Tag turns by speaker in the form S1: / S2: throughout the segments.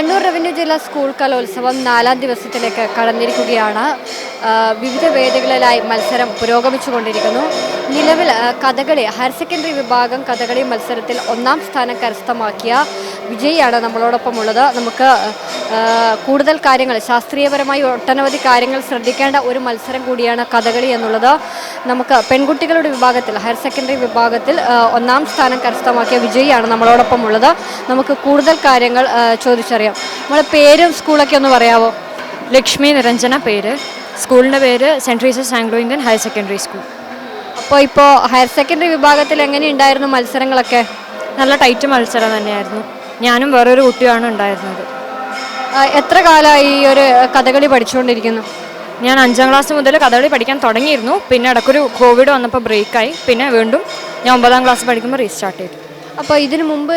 S1: Kannur revenue ജില്ലാ school കലോത്സവം നാലാം ദിവസത്തിലേക്ക് കടന്നിരിക്കുകയാണ്. വിവിധ വേദികളിലായി മത്സരം പുരോഗമിച്ചുകൊണ്ടിരിക്കുന്നു. നിലവിൽ കഥകളി ഹയർ സെക്കൻഡറി വിഭാഗം കഥകളി മത്സരത്തിൽ ഒന്നാം സ്ഥാനം കരസ്ഥമാക്കിയ വിജയിയാണ് നമ്മളോടൊപ്പം ഉള്ളത് നമുക്ക് കൂടുതൽ കാര്യങ്ങൾ ശാസ്ത്രീയപരമായി ഒട്ടനവധി കാര്യങ്ങൾ ശ്രദ്ധിക്കേണ്ട ഒരു മത്സരം കൂടിയാണ് കഥകളി എന്നുള്ളത്. നമുക്ക് പെൺകുട്ടികളുടെ വിഭാഗത്തിൽ ഹയർ സെക്കൻഡറി വിഭാഗത്തിൽ ഒന്നാം സ്ഥാനം കരസ്ഥമാക്കിയ വിജയിയാണ് നമ്മളോടൊപ്പം ഉള്ളത് നമുക്ക് കൂടുതൽ കാര്യങ്ങൾ ചോദിച്ചറിയാം. നമ്മുടെ പേരും സ്കൂളൊക്കെ ഒന്ന് പറയാമോ
S2: ലക്ഷ്മി നിരഞ്ജന പേര്. സ്കൂളിന്റെ പേര് saint Teresa's Anglo Indian higher secondary school.
S1: അപ്പോൾ ഇപ്പോൾ ഹയർ സെക്കൻഡറി വിഭാഗത്തിൽ എങ്ങനെയുണ്ടായിരുന്നു മത്സരങ്ങളൊക്കെ?
S2: നല്ല ടൈറ്റ് മത്സരം തന്നെയായിരുന്നു. ഞാനും വേറൊരു കുട്ടിയാണ് ഉണ്ടായിരുന്നത്.
S1: എത്ര കാലമായി ഈ ഒരു കഥകളി പഠിച്ചുകൊണ്ടിരിക്കുന്നു?
S2: ഞാൻ അഞ്ചാം ക്ലാസ് മുതൽ കഥകളി പഠിക്കാൻ തുടങ്ങിയിരുന്നു. പിന്നെ ഇടയ്ക്കൊരു കോവിഡ് വന്നപ്പോൾ ബ്രേക്കായി പിന്നെ വീണ്ടും ഞാൻ ഒമ്പതാം ക്ലാസ് പഠിക്കുമ്പോൾ റീസ്റ്റാർട്ട് ചെയ്തു.
S1: അപ്പോൾ ഇതിനു മുമ്പ്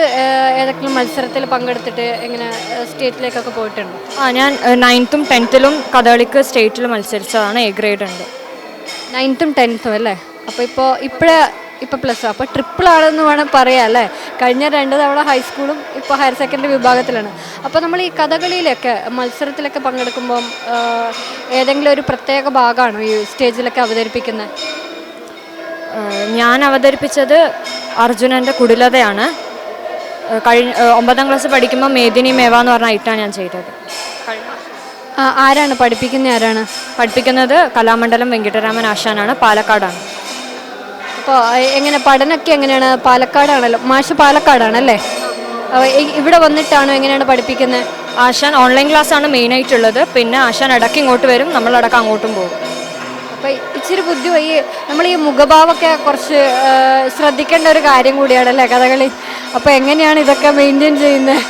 S1: ഏതെങ്കിലും മത്സരത്തിൽ പങ്കെടുത്തിട്ട് എങ്ങനെ സ്റ്റേറ്റിലേക്കൊക്കെ പോയിട്ടുണ്ട്?
S2: ആ ഞാൻ നയൻത്തും ടെൻത്തിലും കഥകളിക്ക് സ്റ്റേറ്റിൽ മത്സരിച്ചതാണ് എ ഗ്രേഡ് ഉണ്ട്.
S1: നയൻത്തും ടെൻത്തും അല്ലേ? അപ്പോൾ ഇപ്പോൾ ഇപ്പോഴേ ഇപ്പോൾ പ്ലസ് അപ്പോൾ ട്രിപ്പിൾ ആണെന്ന് വേണം പറയാം അല്ലേ? കഴിഞ്ഞ രണ്ട് തവണ ഹൈസ്കൂളും ഇപ്പോൾ ഹയർ സെക്കൻഡറി വിഭാഗത്തിലാണ്. അപ്പോൾ നമ്മൾ ഈ കഥകളിയിലൊക്കെ മത്സരത്തിലൊക്കെ പങ്കെടുക്കുമ്പോൾ ഏതെങ്കിലും ഒരു പ്രത്യേക ഭാഗമാണോ ഈ സ്റ്റേജിലൊക്കെ അവതരിപ്പിക്കുന്നത്
S2: ഞാൻ അവതരിപ്പിച്ചത് അർജുനന്റെ കുടിലതയാണ്. കഴിഞ്ഞ ഒമ്പതാം ക്ലാസ് പഠിക്കുമ്പോൾ മേദിനി മേവ എന്ന് പറഞ്ഞ ഐറ്റാണ് ഞാൻ ചെയ്തത്.
S1: ആരാണ്? പഠിപ്പിക്കുന്ന ആരാണ്?
S2: പഠിപ്പിക്കുന്നത് കലാമണ്ഡലം വെങ്കിട്ടരാമൻ ആശാനാണ് പാലക്കാടാണ്.
S1: അപ്പോൾ എങ്ങനെ പഠനമൊക്കെ എങ്ങനെയാണ്? പാലക്കാടാണല്ലോ മാഷ് പാലക്കാടാണല്ലേ? ഇവിടെ വന്നിട്ടാണോ എങ്ങനെയാണ് പഠിപ്പിക്കുന്നത്
S2: ആശാൻ ഓൺലൈൻ ക്ലാസ് ആണ് മെയിൻ ആയിട്ടുള്ളത്. പിന്നെ ആശാൻ ഇടയ്ക്ക് ഇങ്ങോട്ട് വരും നമ്മൾ ഇടയ്ക്ക് അങ്ങോട്ടും പോകും.
S1: അപ്പോൾ ഇച്ചിരി ബുദ്ധി ഈ നമ്മൾ ഈ മുഖഭാവമൊക്കെ കുറച്ച് ശ്രദ്ധിക്കേണ്ട ഒരു കാര്യം കൂടിയാണല്ലേ കഥകളി? അപ്പോൾ എങ്ങനെയാണ് ഇതൊക്കെ മെയിന്റെയിൻ ചെയ്യുന്നത്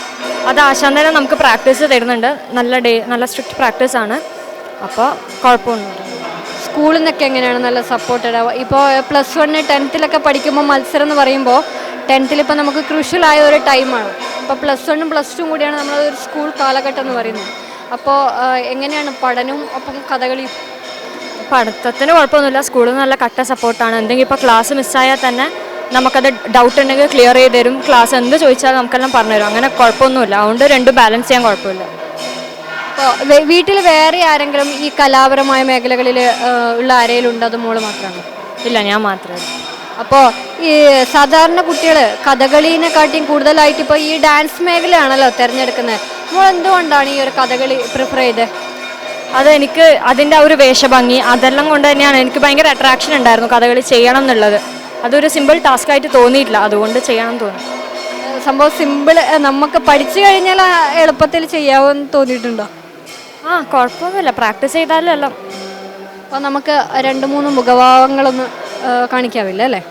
S2: അത് ആശാൻ തന്നെ നമുക്ക് പ്രാക്ടീസ് തരുന്നുണ്ട്. നല്ല ഡേ നല്ല സ്ട്രിക്റ്റ് പ്രാക്ടീസാണ് അപ്പോൾ കുഴപ്പമൊന്നുമില്ല.
S1: സ്കൂളിൽ നിന്നൊക്കെ എങ്ങനെയാണ് നല്ല സപ്പോർട്ട് ഉണ്ടാവുക ഇപ്പോൾ പ്ലസ് വണ്ണ് ടെൻത്തിലൊക്കെ പഠിക്കുമ്പോൾ മത്സരം എന്ന് പറയുമ്പോൾ ടെൻത്തിൽ ഇപ്പോൾ നമുക്ക് ക്രൂഷ്യലായ ഒരു ടൈമാണ് ഇപ്പോൾ പ്ലസ് വണ്ണും പ്ലസ് ടു കൂടിയാണ് നമ്മൾ ഒരു സ്കൂൾ കാലഘട്ടം എന്ന് പറയുന്നത്. അപ്പോൾ എങ്ങനെയാണ് പഠനവും ഒപ്പം കഥകളി?
S2: പഠിത്തത്തിന് കുഴപ്പമൊന്നുമില്ല. സ്കൂളിൽ നിന്ന് നല്ല കട്ട സപ്പോർട്ടാണ് എന്തെങ്കിലും ഇപ്പോൾ ക്ലാസ് മിസ്സായാൽ തന്നെ നമുക്കത് ഡൗട്ട് ഉണ്ടെങ്കിൽ ക്ലിയർ ചെയ്ത് തരും. ക്ലാസ് എന്ത് ചോദിച്ചാലും നമുക്കെല്ലാം പറഞ്ഞു തരും അങ്ങനെ കുഴപ്പമൊന്നുമില്ല. അതുകൊണ്ട് രണ്ടും ബാലൻസ് ചെയ്യാൻ കുഴപ്പമില്ല.
S1: അപ്പോൾ വീട്ടിൽ വേറെ ആരെങ്കിലും ഈ കലാപരമായ മേഖലകളിൽ ഉള്ള ആരെങ്കിലും ഉണ്ടോ? അത് മോൾ മാത്രമാണ്?
S2: ഇല്ല ഞാൻ മാത്രമാണ്
S1: അപ്പോൾ ഈ സാധാരണ കുട്ടികൾ കഥകളിനെക്കാട്ടിയും കൂടുതലായിട്ട് ഇപ്പോൾ ഈ ഡാൻസ് മേഖലയാണല്ലോ തിരഞ്ഞെടുക്കുന്നത്. മോൾ എന്തുകൊണ്ടാണ് ഈ ഒരു കഥകളി പ്രിഫർ ചെയ്തത്
S2: അത് എനിക്ക് അതിന്റെ ആ ഒരു വേഷഭംഗി അതെല്ലാം കൊണ്ട് തന്നെയാണ് എനിക്ക് ഭയങ്കര അട്രാക്ഷൻ ഉണ്ടായിരുന്നു കഥകളി ചെയ്യണം എന്നുള്ളത്. അതൊരു സിമ്പിൾ ടാസ്ക് ആയിട്ട് തോന്നിയിട്ടില്ല. അതുകൊണ്ട് ചെയ്യണം തോന്നി.
S1: സംഭവം സിമ്പിൾ നമുക്ക് പഠിച്ചു കഴിഞ്ഞാൽ എളുപ്പത്തിൽ ചെയ്യാമെന്ന് തോന്നിയിട്ടുണ്ടോ?
S2: ആ കുഴപ്പമൊന്നുമില്ല. പ്രാക്ടീസ് ചെയ്താലും എല്ലാം
S1: അപ്പോൾ നമുക്ക് രണ്ട് മൂന്ന് മുഖഭാവങ്ങളൊന്ന് കാണിക്കാവില്ല അല്ലേ?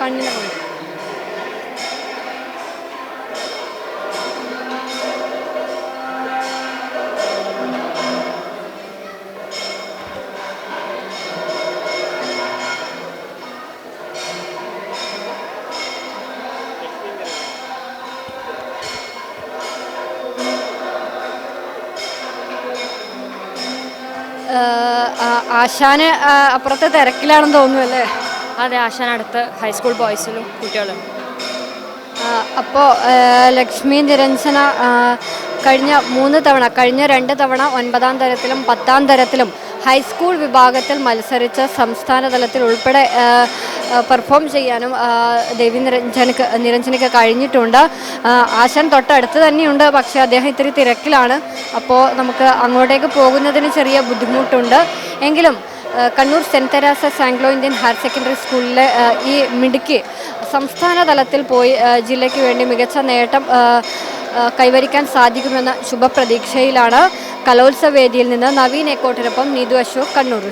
S1: കണ്ണിനെ ആശാന് അപ്പുറത്തെ തിരക്കിലാണെന്ന് തോന്നുന്നു അല്ലേ?
S2: അതെ ആശാൻ അടുത്ത് ഹൈസ്കൂൾ ബോയ്സിലും കുട്ടികളും.
S1: അപ്പോൾ ലക്ഷ്മി നിരഞ്ജന കഴിഞ്ഞ മൂന്ന് തവണ കഴിഞ്ഞ രണ്ട് തവണ ഒൻപതാം തരത്തിലും പത്താം തരത്തിലും ഹൈസ്കൂൾ വിഭാഗത്തിൽ മത്സരിച്ച സംസ്ഥാന തലത്തിൽ ഉൾപ്പെടെ പെർഫോം ചെയ്യാനും ദേവി നിരഞ്ജനക്ക് നിരഞ്ജനയ്ക്ക് കഴിഞ്ഞിട്ടുണ്ട്. ആശാൻ തൊട്ടടുത്ത് തന്നെയുണ്ട് പക്ഷേ അദ്ദേഹം ഇത്തിരി തിരക്കിലാണ്. അപ്പോൾ നമുക്ക് അങ്ങോട്ടേക്ക് പോകുന്നതിന് ചെറിയ ബുദ്ധിമുട്ടുണ്ട്. എങ്കിലും Kannur saint Teresa's Anglo Indian higher secondary സ്കൂളിലെ ഈ മിടുക്കി സംസ്ഥാന തലത്തിൽ പോയി ജില്ലയ്ക്ക് വേണ്ടി മികച്ച നേട്ടം കൈവരിക്കാൻ സാധിക്കുമെന്ന ശുഭപ്രതീക്ഷയിലാണ് കലോത്സവ വേദിയിൽ നിന്ന് നവീൻ എക്കോട്ടിനൊപ്പം നീതു അശോക് കണ്ണൂർ